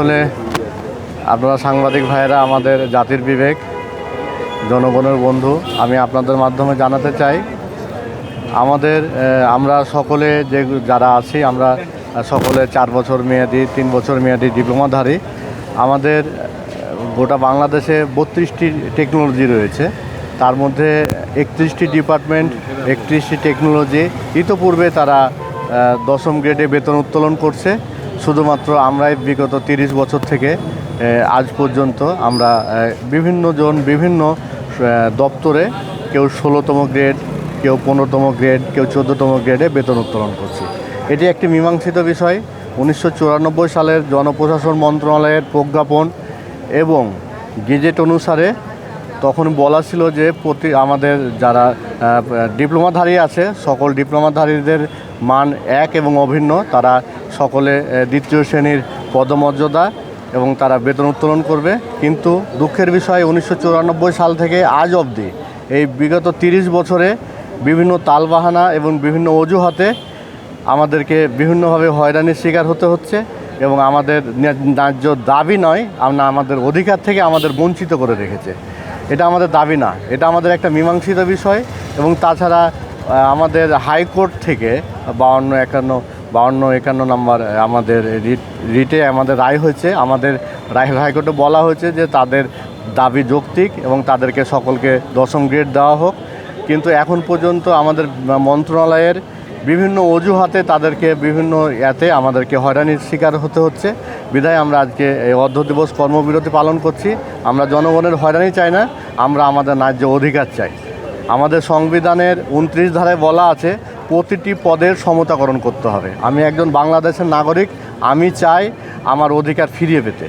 আসলে আপনারা সাংবাদিক ভাইয়েরা, আমাদের জাতির বিবেক, জনগণের বন্ধু, আমি আপনাদের মাধ্যমে জানাতে চাই। আমাদের আমরা সকলে যে যারা আছি, আমরা সকলে চার বছর মেয়াদি, তিন বছর মেয়াদি ডিপ্লোমাধারী। আমাদের গোটা বাংলাদেশে বত্রিশটি টেকনোলজি রয়েছে। তার মধ্যে একত্রিশটি ডিপার্টমেন্ট, একত্রিশটি টেকনোলজি। ইতোপূর্বে তারা দশম গ্রেডে বেতন উত্তোলন করছে। শুধুমাত্র আমরাই বিগত তিরিশ বছর থেকে আজ পর্যন্ত আমরা বিভিন্ন জন বিভিন্ন দপ্তরে কেউ ষোলোতম গ্রেড, কেউ পনেরোতম গ্রেড, কেউ চোদ্দোতম গ্রেডে বেতন উত্তোলন করছি। এটি একটি মীমাংসিত বিষয়। উনিশশো চুরানব্বই সালের জনপ্রশাসন মন্ত্রণালয়ের প্রজ্ঞাপন এবং গেজেট অনুসারে তখন বলা ছিল যে প্রতি আমাদের যারা ডিপ্লোমাধারী আছে, সকল ডিপ্লোমাধারীদের মান এক এবং অভিন্ন, তারা সকলে দ্বিতীয় শ্রেণির পদমর্যাদা এবং তারা বেতন উত্তোলন করবে। কিন্তু দুঃখের বিষয়, উনিশশো চুরানব্বই সাল থেকে আজ অবধি এই বিগত তিরিশ বছরে বিভিন্ন তালবাহানা এবং বিভিন্ন অজুহাতে আমাদেরকে বিভিন্নভাবে হয়রানির শিকার হতে হচ্ছে এবং আমাদের ন্যা- ন্যায্য দাবি নয়, আমরা আমাদের অধিকার থেকে আমাদের বঞ্চিত করে রেখেছে। এটা আমাদের দাবি না, এটা আমাদের একটা মীমাংসিত বিষয় এবং তাছাড়া আমাদের হাইকোর্ট থেকে বাউন্ন একান্ন বাউন্ন, একান্ন নম্বর আমাদের রিট আমাদের রায় হয়েছে। আমাদের রায় হাইকোর্টে বলা হয়েছে যে তাদের দাবি যৌক্তিক এবং তাদেরকে সকলকে দশম গ্রেড দেওয়া হোক। কিন্তু এখন পর্যন্ত আমাদের মন্ত্রণালয়ের বিভিন্ন অজুহাতে তাদেরকে বিভিন্ন ইয়াতে আমাদেরকে হয়রানির শিকার হতে হচ্ছে। বিধায় আমরা আজকে এই অর্ধ দিবস কর্মবিরতি পালন করছি। আমরা জনগণের হয়রানি চাই না, আমরা আমাদের ন্যায্য অধিকার চাই। আমাদের সংবিধানের উনত্রিশ ধারায় বলা আছে প্রতিটি পদের সমতাকরণ করতে হবে। আমি একজন বাংলাদেশের নাগরিক, আমি চাই আমার অধিকার ফিরিয়ে পেতে।